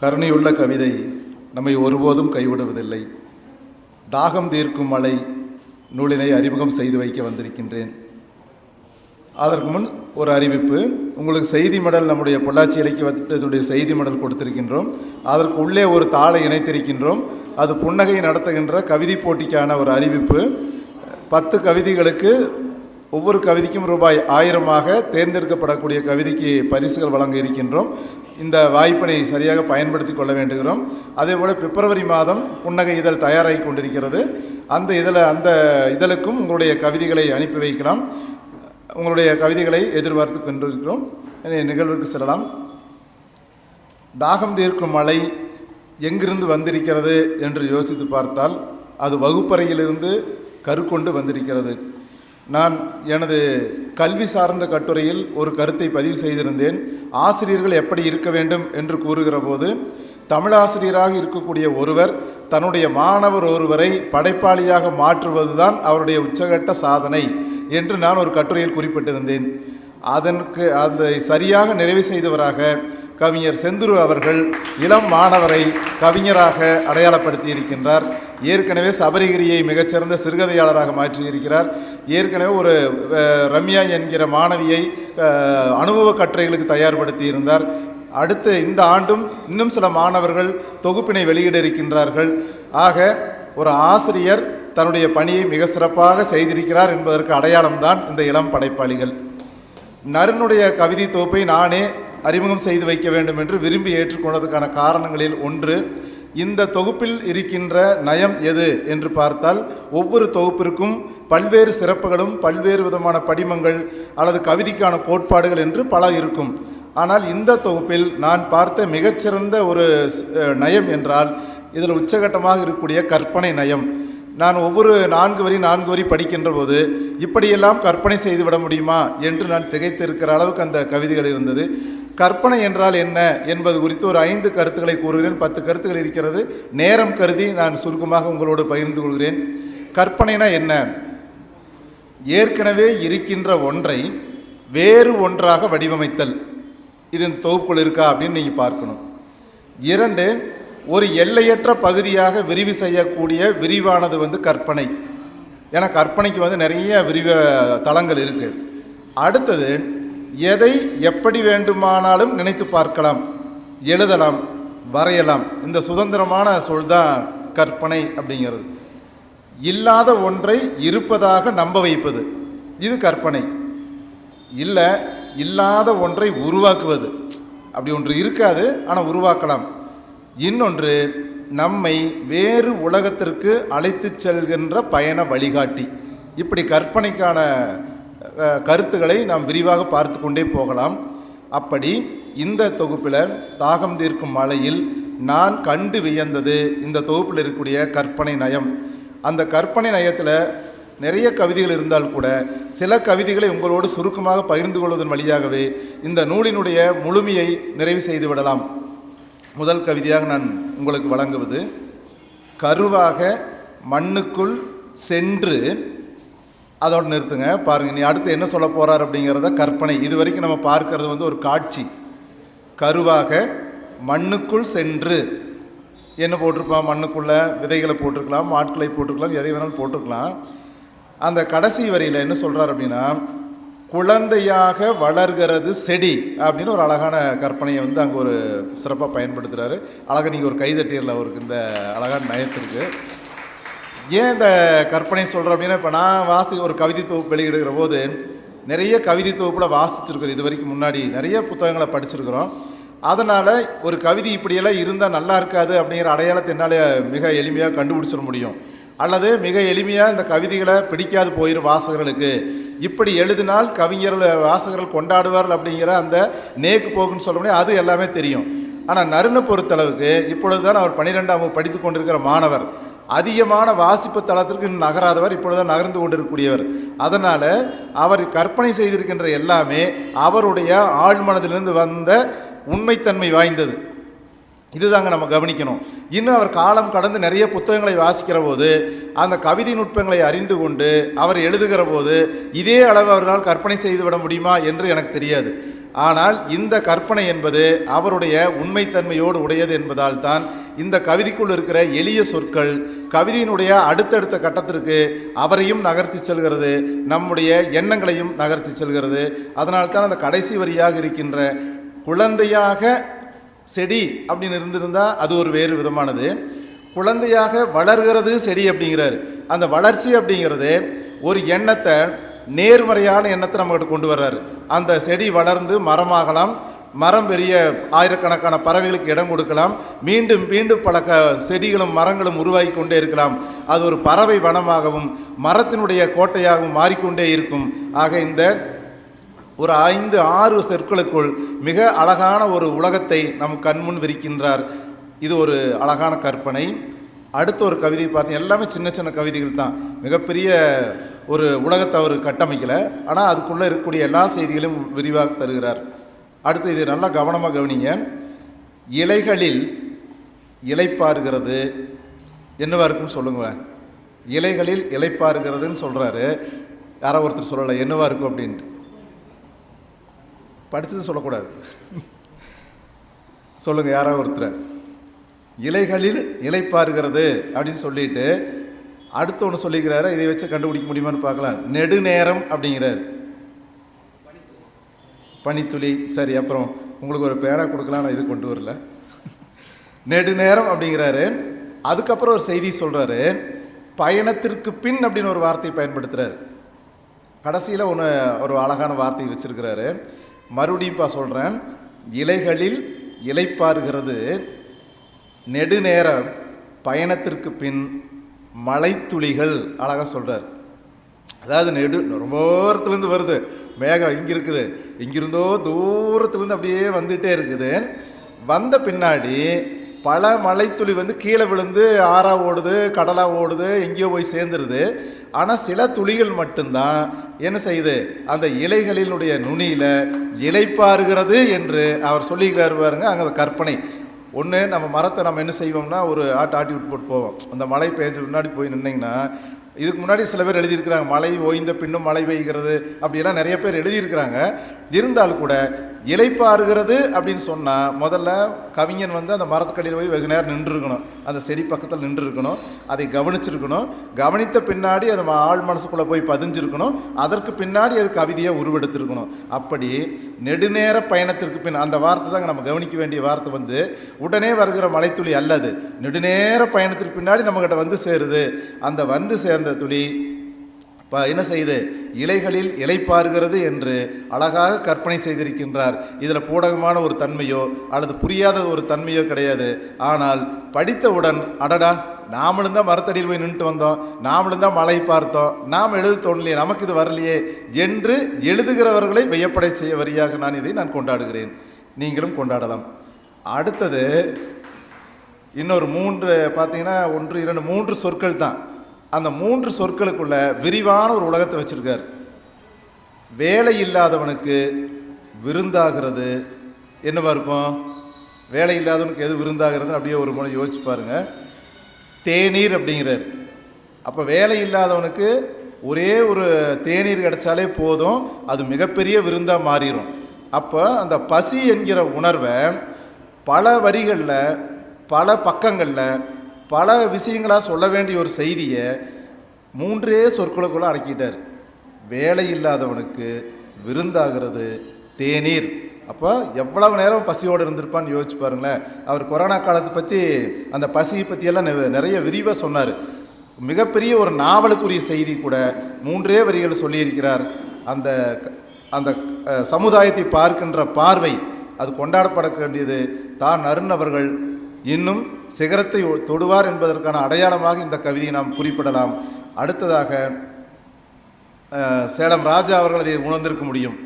கருணையுள்ள கவிதை நம்மை ஒருபோதும் கைவிடுவதில்லை. தாகம் தீர்க்கும் மலை நூலினை அறிமுகம் செய்து வைக்க வந்திருக்கின்றேன். அதற்கு முன் ஒரு அறிவிப்பு. உங்களுக்கு செய்தி மடல் நம்முடைய பொள்ளாச்சி இலக்கியத்தினுடைய செய்தி மடல் கொடுத்திருக்கின்றோம். அதற்கு உள்ளே ஒரு தாளை இணைத்திருக்கின்றோம். அது புன்னகை நடத்துகின்ற கவிதை போட்டிக்கான ஒரு அறிவிப்பு. பத்து கவிதைகளுக்கு ஒவ்வொரு கவிதைக்கும் ரூபாய் ஆயிரமாக தேர்ந்தெடுக்கப்படக்கூடிய கவிதைக்கு பரிசுகள் வழங்க இருக்கின்றோம். இந்த வாய்ப்பினை சரியாக பயன்படுத்தி கொள்ள வேண்டுகிறோம். அதே போல் பிப்ரவரி மாதம் புன்னகை இதழ் தயாராகி கொண்டிருக்கிறது. அந்த இதழ அந்த இதழுக்கும் உங்களுடைய கவிதைகளை அனுப்பி வைக்கலாம். உங்களுடைய கவிதைகளை எதிர்பார்த்து கொண்டிருக்கிறோம். நிகழ்வுக்கு செல்லலாம். தாகம் தீர்க்கும் மழை எங்கிருந்து வந்திருக்கிறது? என்று யோசித்து பார்த்தால் அது வகுப்பறையிலிருந்து கருக்கொண்டு வந்திருக்கிறது. நான் எனது கல்வி சார்ந்த கட்டுரையில் ஒரு கருத்தை பதிவு செய்திருந்தேன். ஆசிரியர்கள் எப்படி இருக்க வேண்டும் என்று கூறுகிற போது தமிழாசிரியராக இருக்கக்கூடிய ஒருவர் தன்னுடைய மாணவர் ஒருவரை படைப்பாளியாக மாற்றுவதுதான் அவருடைய உச்சகட்ட சாதனை என்று நான் ஒரு கட்டுரையில் குறிப்பிட்டிருந்தேன். அதற்கு அதை சரியாக நிறைவு செய்தவராக கவிஞர் செந்துரு அவர்கள் இளம் மாணவரை கவிஞராக அடையாளப்படுத்தி இருக்கின்றார் ஏற்கனவே சபரிகிரியை மிகச்சிறந்த சிறுகதையாளராக மாற்றியிருக்கிறார். ஏற்கனவே ஒரு ரம்யா என்கிற மாணவியை அனுபவ கட்டுரைகளுக்கு தயார்படுத்தி இருந்தார் அடுத்து இந்த ஆண்டும் இன்னும் சில மாணவர்கள் தொகுப்பினை வெளியிட இருக்கின்றார்கள் ஆக ஒரு ஆசிரியர் தன்னுடைய பணியை மிக சிறப்பாக செய்திருக்கிறார் என்பதற்கு அடையாளம்தான் இந்த இளம் படைப்பாளிகள். நருனுடைய கவிதை தொகுப்பை நானே அறிமுகம் செய்து வைக்க வேண்டும் என்று விரும்பி ஏற்றுக்கொண்டதுக்கான காரணங்களில் ஒன்று இந்த தொகுப்பில் இருக்கின்ற நயம் எது என்று பார்த்தால் ஒவ்வொரு தொகுப்பிற்கும் பல்வேறு சிறப்புகளும் பல்வேறு விதமான படிமங்கள் அல்லது கவிதைக்கான கோட்பாடுகள் என்று பல இருக்கும். ஆனால் இந்த தொகுப்பில் நான் பார்த்த மிகச்சிறந்த ஒரு நயம் என்றால் இதில் உச்சகட்டமாக இருக்கக்கூடிய கற்பனை நயம். நான் ஒவ்வொரு நான்கு வரி நான்கு வரி படிக்கின்ற போது இப்படியெல்லாம் கற்பனை செய்துவிட முடியுமா என்று நான் திகைத்திருக்கிற அளவுக்கு அந்த கவிதைகள் இருந்தது. கற்பனை என்றால் என்ன என்பது குறித்து ஒரு ஐந்து கருத்துக்களை கூறுகிறேன். பத்து கருத்துக்கள் இருக்கிறது. நேரம் கருதி நான் சுருக்கமாக உங்களோடு பகிர்ந்து கொள்கிறேன். கற்பனைனா என்ன? ஏற்கனவே இருக்கின்ற ஒன்றை வேறு ஒன்றாக வடிவமைத்தல். இது இந்த தொகுப்புக்குள் இருக்கா அப்படின்னு நீங்கள் பார்க்கணும். இரண்டு ஒரு எல்லையற்ற பகுதியாக விரிவு செய்யக்கூடிய விரிவானது வந்து கற்பனை. ஏன்னா கற்பனைக்கு வந்து நிறைய விரிவ தளங்கள் இருக்குது அடுத்தது எதை எப்படி வேண்டுமானாலும் நினைத்து பார்க்கலாம் எழுதலாம் வரையலாம். இந்த சுதந்திரமான சொல் தான் கற்பனை அப்படிங்கிறது. இல்லாத ஒன்றை இருப்பதாக நம்ப வைப்பது. இது கற்பனை. இல்லை இல்லாத ஒன்றை உருவாக்குவது. அப்படி ஒன்று இருக்காது ஆனால் உருவாக்கலாம். இன்னொன்று நம்மை வேறு உலகத்திற்கு அழைத்து செல்கின்ற பயண வழிகாட்டி. இப்படி கற்பனைக்கான கருத்துக்களை நாம் விரிவாக பார்த்து கொண்டே போகலாம். அப்படி இந்த தொகுப்பில் தாகம் தீர்க்கும் மலையில் நான் கண்டு வியந்தது இந்த தொகுப்பில் இருக்கக்கூடிய கற்பனை நயம். அந்த கற்பனை நயத்தில் நிறைய கவிதைகள் இருந்தால் கூட சில கவிதைகளை உங்களோடு சுருக்கமாக பகிர்ந்து கொள்வதன் வழியாகவே இந்த நூலினுடைய முழுமையை நிறைவு செய்து விடலாம். முதல் கவிதையாக நான் உங்களுக்கு வழங்குவது கருவாக மண்ணுக்குள் சென்று அதோடு நிறுத்துங்க. பாருங்க நீ அடுத்து என்ன சொல்ல போகிறார் அப்படிங்கிறத கற்பனை. இது வரைக்கும் நம்ம பார்க்கறது வந்து ஒரு காட்சி. கருவாக மண்ணுக்குள் சென்று. என்ன போட்டிருப்பான்? மண்ணுக்குள்ளே விதைகளை போட்டிருக்கலாம் ஆட்களை போட்டிருக்கலாம் எதை வேணாலும் போட்டிருக்கலாம். அந்த கடைசி வரியில் என்ன சொல்கிறார் அப்படின்னா குழந்தையாக வளர்கிறது செடி அப்படின்னு ஒரு அழகான கற்பனையை வந்து அங்கே ஒரு சிறப்பாக பயன்படுத்துகிறாரு அழகாக நீங்கள் ஒரு கைதட்டியரில் அவருக்கு இந்த அழகான நயத்திற்கு. ஏன் இந்த கற்பனை சொல்கிறேன் அப்படின்னா இப்போ நான் வாசி ஒரு கவிதை தொகுப்பு வெளியிடுகிற போது நிறைய கவிதை தொகுப்பில் வாசிச்சிருக்கிறோம். இது வரைக்கும் முன்னாடி நிறைய புத்தகங்களை படிச்சிருக்கிறோம். அதனால் ஒரு கவிதை இப்படியெல்லாம் இருந்தால் நல்லா இருக்காது அப்படிங்கிற அடையாளத்தை என்னால் மிக எளிமையாக கண்டுபிடிச்சிட முடியும். அல்லது மிக எளிமையாக இந்த கவிதைகளை பிடிக்காது போயிடும் வாசகர்களுக்கு. இப்படி எழுதினால் கவிஞர்கள் வாசகர்கள் கொண்டாடுவார்கள் அப்படிங்கிற அந்த நேக்கு போக்குன்னு சொல்ல முடியும் அது எல்லாமே தெரியும். ஆனால் நறுனை பொறுத்தளவுக்கு இப்பொழுதுதான் அவர் பன்னிரெண்டாம் வகுப்பு படித்து கொண்டிருக்கிற மாணவர். அதிகமான வாசிப்பு தளத்திற்கு இன்னும் நகராதவர் இப்பொழுது நகர்ந்து கொண்டிருக்கக்கூடியவர். அதனால் அவர் கற்பனை செய்திருக்கின்ற எல்லாமே அவருடைய ஆழ்மனதிலிருந்து வந்த உண்மைத்தன்மை வாய்ந்தது. இதுதாங்க நம்ம கவனிக்கணும். இன்னும் அவர் காலம் கடந்து நிறைய புத்தகங்களை வாசிக்கிற போது அந்த கவிதை நுட்பங்களை அறிந்து கொண்டு அவர் எழுதுகிற போது இதே அளவு அவரால் கற்பனை செய்து விட முடியுமா என்று எனக்கு தெரியாது. ஆனால் இந்த கற்பனை என்பது அவருடைய உண்மைத்தன்மையோடு உடையது என்பதால் தான் இந்த கவிதைக்குள் இருக்கிற எளிய சொற்கள் கவிதையினுடைய அடுத்தடுத்த கட்டத்திற்கு அவரையும் நகர்த்தி செல்கிறது நம்முடைய எண்ணங்களையும் நகர்த்தி செல்கிறது. அதனால் தான் அந்த கடைசி வரியாக இருக்கின்ற குழந்தையாக செடி அப்படின்னு இருந்திருந்தால் அது ஒரு வேறு விதமானது. குழந்தையாக வளர்கிறது செடி அப்படிங்கிறார். அந்த வளர்ச்சி அப்படிங்கிறது ஒரு எண்ணத்தை நேர்மறையான எண்ணத்தை நம்மகிட்ட கொண்டு வர்றாரு. அந்த செடி வளர்ந்து மரமாகலாம் மரம் பெரிய ஆயிரக்கணக்கான பறவைகளுக்கு இடம் கொடுக்கலாம். மீண்டும் மீண்டும் பல க செடிகளும் மரங்களும் உருவாகி கொண்டே இருக்கலாம். அது ஒரு பறவை வனமாகவும் மரத்தினுடைய கோட்டையாகவும் மாறிக்கொண்டே இருக்கும். ஆக இந்த ஒரு ஐந்து ஆறு சொற்களுக்குள் மிக அழகான ஒரு உலகத்தை நம் கண்முன் விரிக்கின்றார். இது ஒரு அழகான கற்பனை. அடுத்த ஒரு கவிதை பார்த்தீங்க எல்லாமே சின்ன சின்ன கவிதைகள் தான். மிகப்பெரிய ஒரு உலகத்தை அவர் கட்டமைக்கலை. ஆனால் அதுக்குள்ளே இருக்கக்கூடிய எல்லா செய்திகளையும் விரிவாக தருகிறார். அடுத்து இது நல்லா கவனமாக கவனிங்க. இலைகளில் இலைப்பாறுகிறது என்னவா இருக்குன்னு சொல்லுங்களேன். இலைகளில் இலைப்பாருகிறதுன்னு சொல்கிறாரு யாரோ ஒருத்தர் சொல்லலை என்னவா இருக்கும் அப்படின்ட்டு. படித்தது சொல்லக்கூடாது. சொல்லுங்கள் யாராவது ஒருத்தர். இலைகளில் இலைப்பாருகிறது அப்படின்னு சொல்லிட்டு அடுத்து ஒன்று சொல்லிக்கிறாரு. இதை வச்சு கண்டுபிடிக்க முடியுமான்னு பார்க்கலாம். நெடுநேரம் அப்படிங்கிறார். பனித்துளி சரி அப்புறம் உங்களுக்கு ஒரு பேனா கொடுக்கலாம் நான் இது கொண்டு வரல. நெடு நேரம் அப்படிங்கிறாரு. அதுக்கப்புறம் ஒரு செய்தி சொல்கிறாரு பயணத்திற்கு பின் அப்படின்னு ஒரு வார்த்தை பயன்படுத்துகிறார் கடைசியில் ஒன்று ஒரு அழகான வார்த்தை வச்சுருக்கிறாரு. மறுபடியும் இப்போ சொல்கிறேன் இலைகளில் இலைப்பாருகிறது நெடுநேர பயணத்திற்கு பின் மலைத்துளிகள் அழகாக சொல்கிறார் அதாவது நெடு ரொம்ப ஓரத்துலேருந்து வருது. மேகம் இங்கே இருக்குது. இங்கிருந்தோ தூரத்துலேருந்து அப்படியே வந்துகிட்டே இருக்குது. வந்த பின்னாடி பல மலைத்துளி வந்து கீழே விழுந்து ஆறா ஓடுது கடலாக ஓடுது எங்கேயோ போய் சேர்ந்துருது. ஆனால் சில துளிகள் மட்டும்தான் என்ன செய்யுது? அந்த இலைகளினுடைய நுனியில் இலைப்பாருகிறது என்று அவர் சொல்லிக்கிறார் பாருங்க அங்கே அந்த கற்பனை. ஒன்று நம்ம மரத்தை நம்ம என்ன செய்வோம்னா ஒரு ஆட்டு ஆட்டி விட்டு போட்டு போவோம். அந்த மழை பெய்ஞ்சு முன்னாடி போய் நின்னிங்கன்னா இதுக்கு முன்னாடி சில பேர் எழுதியிருக்கிறாங்க மழை ஓய்ந்த பின்னும் மழை பெய்கிறது அப்படியெல்லாம் நிறைய பேர் எழுதியிருக்கிறாங்க. இருந்தாலும் கூட இலைப்பாறுகிறது அப்படின்னு சொன்னால் முதல்ல கவிஞன் வந்து அந்த மரத்துக்கடியில் போய் வெகு நேரம் நின்றுருக்கணும். அந்த செடி பக்கத்தில் நின்றுருக்கணும். அதை கவனிச்சிருக்கணும். கவனித்த பின்னாடி அது ம- ஆழ் மனசுக்குள்ளே போய் பதிஞ்சிருக்கணும். அதற்கு பின்னாடி அது கவிதையை உருவெடுத்திருக்கணும். அப்படி நெடுநேர பயணத்திற்கு பின் அந்த வார்த்தை தாங்க நம்ம கவனிக்க வேண்டிய வார்த்தை வந்து உடனே வருகிற மலைத்துளி அல்லது நெடுநேர பயணத்திற்கு பின்னாடி நம்மகிட்ட வந்து சேருது. அந்த வந்து சேர்ந்த துளி இப்போ என்ன செய்யுது இலைகளில் இலை பார்கிறது என்று அழகாக கற்பனை செய்திருக்கின்றார். இதில் பூடகமான ஒரு தன்மையோ அல்லது புரியாத ஒரு தன்மையோ கிடையாது. ஆனால் படித்தவுடன் அடடா நாமளும் தான் மரத்தடியில் போய் நின்றுட்டு வந்தோம். நாமளும் தான் மழை பார்த்தோம். நாம் எழுத தோணலையே நமக்கு இது வரலையே என்று எழுதுகிறவர்களை வியப்படை செய்ய வரியாக நான் இதை நான் கொண்டாடுகிறேன். நீங்களும் கொண்டாடலாம். அடுத்தது இன்னொரு மூன்று பார்த்தீங்கன்னா ஒன்று இரண்டு மூன்று சொற்கள் தான். அந்த மூன்று சொற்களுக்குள்ள விரிவான ஒரு உலகத்தை வச்சுருக்கார். வேலை இல்லாதவனுக்கு விருந்தாகிறது. என்னவா இருக்கும்? வேலை இல்லாதவனுக்கு எது விருந்தாகிறது? அப்படியே ஒரு முறை யோசிச்சு பாருங்கள் தேநீர் அப்படிங்கிறார். அப்போ வேலை இல்லாதவனுக்கு ஒரே ஒரு தேநீர் கிடைச்சாலே போதும். அது மிகப்பெரிய விருந்தாக மாறிடும் அப்போ அந்த பசி என்கிற உணர்வை பல வரிகளில் பல பக்கங்களில் பல விஷயங்களாக சொல்ல வேண்டிய ஒரு செய்தியை மூன்றே சொற்களுக்குள்ளே அடக்கிட்டார். வேலை இல்லாதவனுக்கு விருந்தாகிறது தேநீர். அப்போ எவ்வளவு நேரம் பசியோடு இருந்திருப்பான்னு யோசிச்சு பாருங்களேன். அவர் கொரோனா காலத்தை பற்றி அந்த பசியை பற்றியெல்லாம் நிறைய விரிவாக சொன்னார். மிகப்பெரிய ஒரு நாவலுக்குரிய செய்தி கூட மூன்றே வரிகள் சொல்லியிருக்கிறார். அந்த க- அந்த சமுதாயத்தை பார்க்கின்ற பார்வை அது கொண்டாடப்பட வேண்டியது தான் அருண் அவர்கள் இன்னும் சிகரத்தை தொடுவார் என்பதற்கான அடையாளமாக இந்த கவிதையை நாம் குறிப்பிடலாம். அடுத்ததாக சேலம் ராஜா அவர்கள் அதை உணர்ந்திருக்க முடியும்.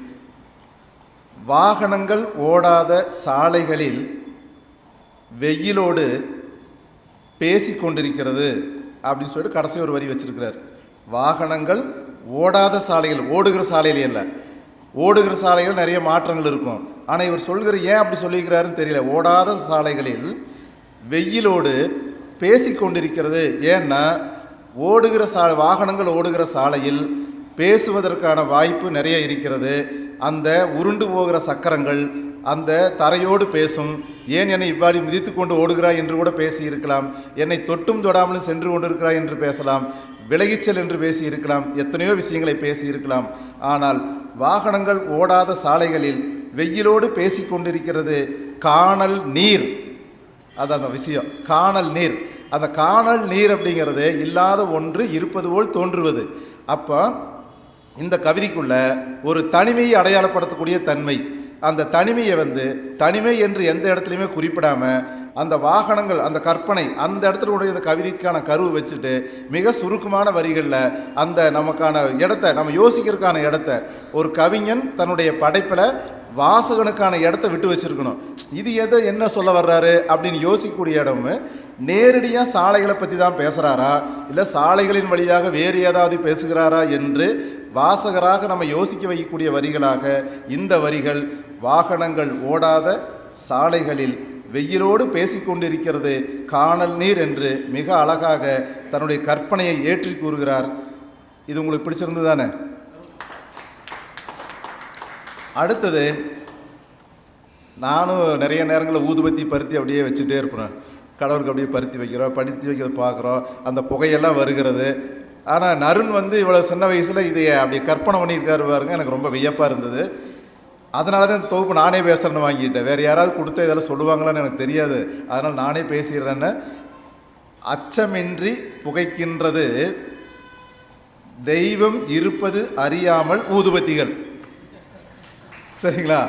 வாகனங்கள் ஓடாத சாலைகளில் வெயிலோடு பேசி கொண்டிருக்கிறது அப்படின்னு சொல்லிட்டு கடைசி ஒரு வரி வச்சிருக்கிறார். வாகனங்கள் ஓடாத சாலைகள் ஓடுகிற சாலையிலே இல்லை. ஓடுகிற சாலைகள் நிறைய மாற்றங்கள் இருக்கும். ஆனால் இவர் சொல்கிற ஏன் அப்படி சொல்லியிருக்கிறாருன்னு தெரியல. ஓடாத சாலைகளில் வெயிலோடு பேசி கொண்டிருக்கிறது ஏன்னா ஓடுகிற சா வாகனங்கள் ஓடுகிற சாலையில் பேசுவதற்கான வாய்ப்பு நிறைய இருக்கிறது. அந்த உருண்டு போகிற சக்கரங்கள் அந்த தரையோடு பேசும் ஏன் என்னை இவ்வாறு மிதித்து கொண்டு ஓடுகிறாய் என்று கூட பேசி இருக்கலாம் என்னை தொட்டும் தொடாமலும் சென்று கொண்டிருக்கிறாய் என்று பேசலாம். விலகிச்சல் என்று பேசியிருக்கலாம். எத்தனையோ விஷயங்களை பேசியிருக்கலாம். ஆனால் வாகனங்கள் ஓடாத சாலைகளில் வெயிலோடு பேசி கொண்டிருக்கிறது காணல் நீர். அதான் அந்த விஷயம். காணல் நீர். அந்த காணல் நீர் அப்படிங்கிறது இல்லாத ஒன்று இருப்பது போல் தோன்றுவது. அப்போ இந்த கவிதைக்குள்ள ஒரு தனிமையை அடையாளப்படுத்தக்கூடிய தன்மை. அந்த தனிமையை வந்து தனிமை என்று எந்த இடத்துலையுமே குறிப்பிடாமல் அந்த வாகனங்கள் அந்த கற்பனை அந்த இடத்துல உடைய அந்த கவிதைக்கான கருவு வச்சுட்டு மிக சுருக்கமான வரிகளில் அந்த நமக்கான இடத்த நம்ம யோசிக்கிறதுக்கான இடத்த ஒரு கவிஞன் தன்னுடைய படைப்பில் வாசகனுக்கான இடத்த விட்டு வச்சிருக்கணும். இது எதை என்ன சொல்ல வர்றாரு அப்படின்னு யோசிக்கக்கூடிய இடமும் நேரடியாக சாலைகளை பற்றி தான் பேசுகிறாரா இல்லை சாலைகளின் வழியாக வேறு ஏதாவது பேசுகிறாரா என்று வாசகராக நம்ம யோசிக்க வைக்கக்கூடிய வரிகளாக இந்த வரிகள் வாகனங்கள் ஓடாத சாலைகளில் வெயிலோடு பேசிக்கொண்டிருக்கிறது காணல் நீர் என்று மிக அழகாக தன்னுடைய கற்பனையை ஏற்றி கூறுகிறார். இது உங்களுக்கு பிடிச்சிருந்து தானே? அடுத்தது நானும் நிறைய நேரங்களில் ஊதுபத்தி பருத்தி அப்படியே வச்சுட்டே இருப்பேன். கடவுளுக்கு அப்படியே பருத்தி வைக்கிறோம் படுத்தி வைக்கிறத பார்க்குறோம் அந்த புகையெல்லாம் வருகிறது. ஆனால் நருண் வந்து இவ்வளோ சின்ன வயசில் இதை அப்படியே கற்பனை பண்ணியிருக்காரு பாருங்க எனக்கு ரொம்ப வியப்பாக இருந்தது. அதனால தான் இந்த தொகுப்பு நானே பேசுகிறேன்னு வாங்கிட்டேன் வேறு யாராவது கொடுத்த இதெல்லாம் சொல்லுவாங்களான்னு எனக்கு தெரியாது. அதனால் நானே பேசிடுறேன்னு அச்சமின்றி புகைக்கின்றது தெய்வம் இருப்பது அறியாமல் ஊதுபத்திகள். சரிங்களா?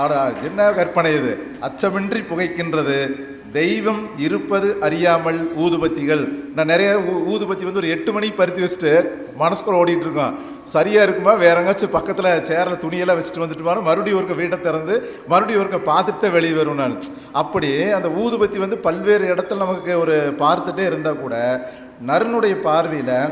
ஆடா என்ன கற்பனை இது? அச்சமின்றி புகைக்கின்றது தெய்வம் இருப்பது அறியாமல் ஊதுபத்திகள். நான் நிறைய ஊ- ஊதுபத்தி வந்து ஒரு எட்டு மணிக்கு பருத்தி வச்சுட்டு மனசுக்குள்ள ஓடிட்டு இருக்கோம். சரியா இருக்குமா? வேற எங்காச்சும் பக்கத்தில் சேரில் துணியெல்லாம் வச்சுட்டு வந்துட்டுமான மறுபடியும் ஒருக்க வீட்டை திறந்து மறுபடியும் ஒருக்க பார்த்துட்டு தான் வெளியே வரும் நான். அப்படி அந்த ஊதுபத்தி வந்து பல்வேறு இடத்துல நமக்கு ஒரு பார்த்துட்டே இருந்தால் கூட நருனுடைய பார்வையில்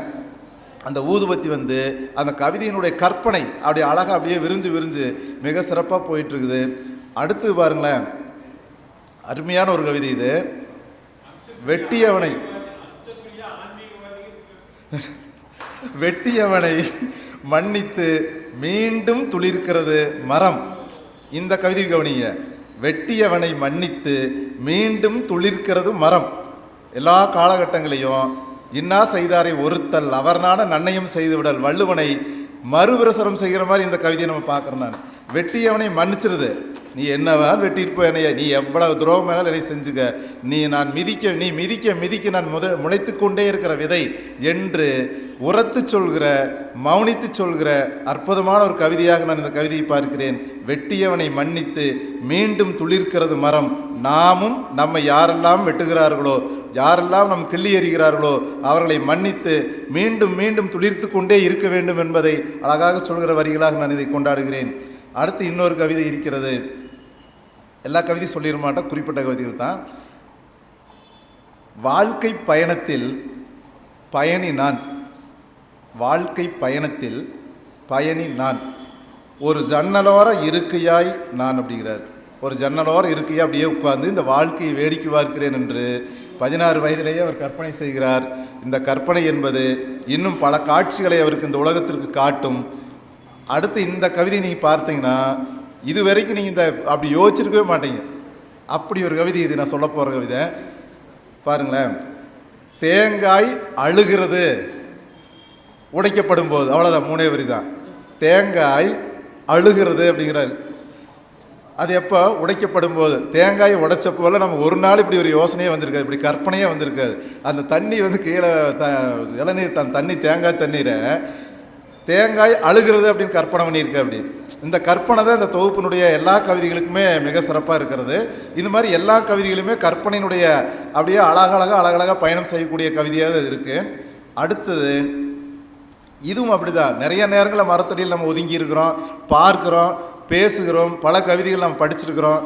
அந்த ஊதுபத்தி வந்து அந்த கவிதையினுடைய கற்பனை அப்படியே அழகாக அப்படியே விரிஞ்சு விரிஞ்சு மிக சிறப்பாக போயிட்டு இருக்குது. அடுத்து பாருங்களேன். அருமையான ஒரு கவிதை இது. வெட்டியவனை. வெட்டியவனை மன்னித்து மீண்டும் துளிர்க்கிறது மரம். இந்த கவிதை கவனிங்க. வெட்டியவனை மன்னித்து மீண்டும் துளிர்க்கிறது மரம். எல்லா காலகட்டங்களையும் இன்னா செய்தாரை ஒருத்தல் அவர்னான நன்னையும் செய்துவிடல் வள்ளுவனை மறுபிரசரம் செய்கிற மாதிரி இந்த கவிதையை நம்ம பார்க்குறோம் நான். வெட்டியவனை மன்னிச்சிருது. நீ என்னவா வெட்டிட்டு போய் என்னைய நீ எவ்வளவு துரோகம் வேணாலும் என்னை செஞ்சுக்க. நீ நான் மிதிக்க நீ மிதிக்க மிதிக்க நான் முத முளைத்து கொண்டே இருக்கிற விதை என்று உரத்து சொல்கிற மௌனித்து சொல்கிற அற்புதமான ஒரு கவிதையாக நான் இந்த கவிதையை பார்க்கிறேன். வெட்டியவனை மன்னித்து மீண்டும் துளிர்க்கிறது மரம். நாமும் நம்மை யாரெல்லாம் வெட்டுகிறார்களோ யாரெல்லாம் நம் கிள்ளி எறிகிறார்களோ அவர்களை மன்னித்து மீண்டும் மீண்டும் துளிர்த்து கொண்டே இருக்க வேண்டும் என்பதை அழகாக சொல்கிற வரிகளாக நான் இதை கொண்டாடுகிறேன். அடுத்து இன்னொரு கவிதை இருக்கிறது. எல்லா கவிதையும் சொல்லிட மாட்டோம் குறிப்பிட்ட கவிதைகள் தான். வாழ்க்கை பயணத்தில் பயணி நான் வாழ்க்கை பயணத்தில் பயணி நான் ஒரு ஜன்னலோர இருக்கையாய் நான் அப்படிங்கிறார். ஒரு ஜன்னலோர இருக்கையா அப்படியே உட்கார்ந்து இந்த வாழ்க்கையை வேடிக்கை பார்க்கிறேன் என்று பதினாறு வயதிலேயே அவர் கற்பனை செய்கிறார். இந்த கற்பனை என்பது இன்னும் பல காட்சிகளை அவருக்கு இந்த உலகத்திற்கு காட்டும். அடுத்து இந்த கவிதை நீங்கள் பார்த்தீங்கன்னா இது வரைக்கும் நீங்கள் இந்த அப்படி யோசிச்சிருக்கவே மாட்டீங்க. அப்படி ஒரு கவிதை இது நான் சொல்ல போகிற கவிதை. பாருங்களேன். தேங்காய் அழுகிறது. உடைக்கப்படும் போது அவ்வளோதான் மூணே வரி தான். தேங்காய் அழுகிறது அப்படிங்கிறாரு. அது எப்போ? உடைக்கப்படும் போது. தேங்காயை உடைச்ச போல நம்ம ஒரு நாள் இப்படி ஒரு யோசனையே வந்திருக்காது. இப்படி கற்பனையே வந்திருக்காது. அந்த தண்ணி வந்து கீழே த இளநீர் தன் தண்ணி தேங்காய் தண்ணீரை தேங்காய் அழுகிறது அப்படின்னு கற்பனை பண்ணியிருக்கு அப்படி. இந்த கற்பனை தான் இந்த தொகுப்பினுடைய எல்லா கவிதைகளுக்குமே மிக சிறப்பாக இருக்கிறது. இது மாதிரி எல்லா கவிதைகளுமே கற்பனையினுடைய அப்படியே அழகழகாக அழகழகாக பயணம் செய்யக்கூடிய கவிதையாக இருக்குது அடுத்தது இதுவும் அப்படிதான். நிறைய நேரங்களில் மரத்தடியில் நம்ம ஒதுங்கி இருக்கிறோம் பார்க்குறோம் பேசுகிறோம் பல கவிதைகள் நம்ம படிச்சிருக்கிறோம்.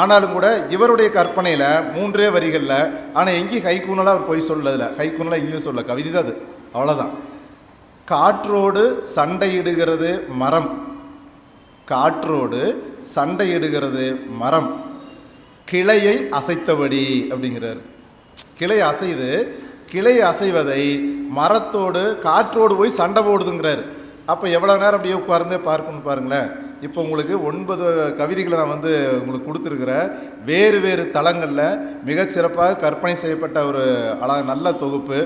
ஆனாலும் கூட இவருடைய கற்பனையில் மூன்றே வரிகளில் ஆனால் எங்கேயும் ஹைக்கூனலாக அவர் போய் சொல்லதில்லை ஹைக்கூனலாக எங்கேயும் சொல்ல கவிதை தான் அது. அவ்வளோதான் காற்றோடு சண்டையிடுகிறது மரம். காற்றோடு சண்டையிடுகிறது மரம். கிளையை அசைத்தபடி அப்படிங்கிறார். கிளை அசைது கிளை அசைவதை மரத்தோடு காற்றோடு போய் சண்டை போடுதுங்கிறார். அப்போ எவ்வளோ நேரம் அப்படியே உட்கார்ந்து பார்க்கணும் பாருங்களேன். இப்போ உங்களுக்கு ஒன்பது கவிதைகளை நான் வந்து உங்களுக்கு கொடுத்துருக்குறேன். வேறு வேறு தளங்களில் மிகச்சிறப்பாக கற்பனை செய்யப்பட்ட ஒரு அழக நல்ல தொகுப்பு.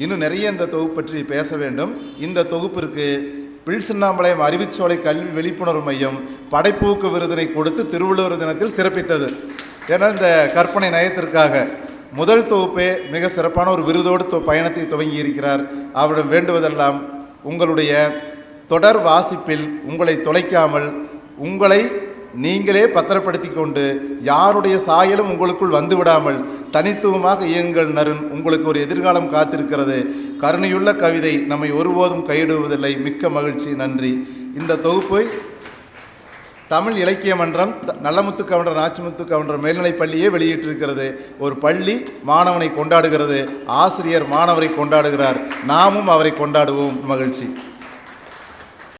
இன்னும் நிறைய இந்த தொகுப்பு பற்றி பேச வேண்டும். இந்த தொகுப்பிற்கு பில்சின்னாம்பாளையம் அறிவுச்சோலை கல்வி விழிப்புணர்வு மையம் படைப்பூக்கு விருதினை கொடுத்து திருவள்ளுவர் தினத்தில் சிறப்பித்தது. ஏன்னா இந்த கற்பனை நயத்திற்காக முதல் தொகுப்பே மிக சிறப்பான ஒரு விருதோடு தொ- பயணத்தை துவங்கி இருக்கிறார் அவரிடம் வேண்டுவதெல்லாம் உங்களுடைய தொடர் வாசிப்பில் உங்களை தொலைக்காமல் உங்களை நீங்களே பத்திரப்படுத்தி கொண்டு யாருடைய சாயலும் உங்களுக்குள் வந்து விடாமல் தனித்துவமாக இயங்குங்கள் நருண் உங்களுக்கு ஒரு எதிர்காலம் காத்திருக்கிறது. கருணையுள்ள கவிதை நம்மை ஒருபோதும் கையிடுவதில்லை. மிக்க மகிழ்ச்சி. நன்றி. இந்த தொகுப்பு தமிழ் இலக்கிய மன்றம் நல்லமுத்து கவுண்டர் நாச்சிமுத்து கவுண்டர் மேல்நிலைப் பள்ளியே வெளியிட்டிருக்கிறது. ஒரு பள்ளி மாணவனை கொண்டாடுகிறது. ஆசிரியர் மாணவரை கொண்டாடுகிறார். நாமும் அவரை கொண்டாடுவோம். மகிழ்ச்சி.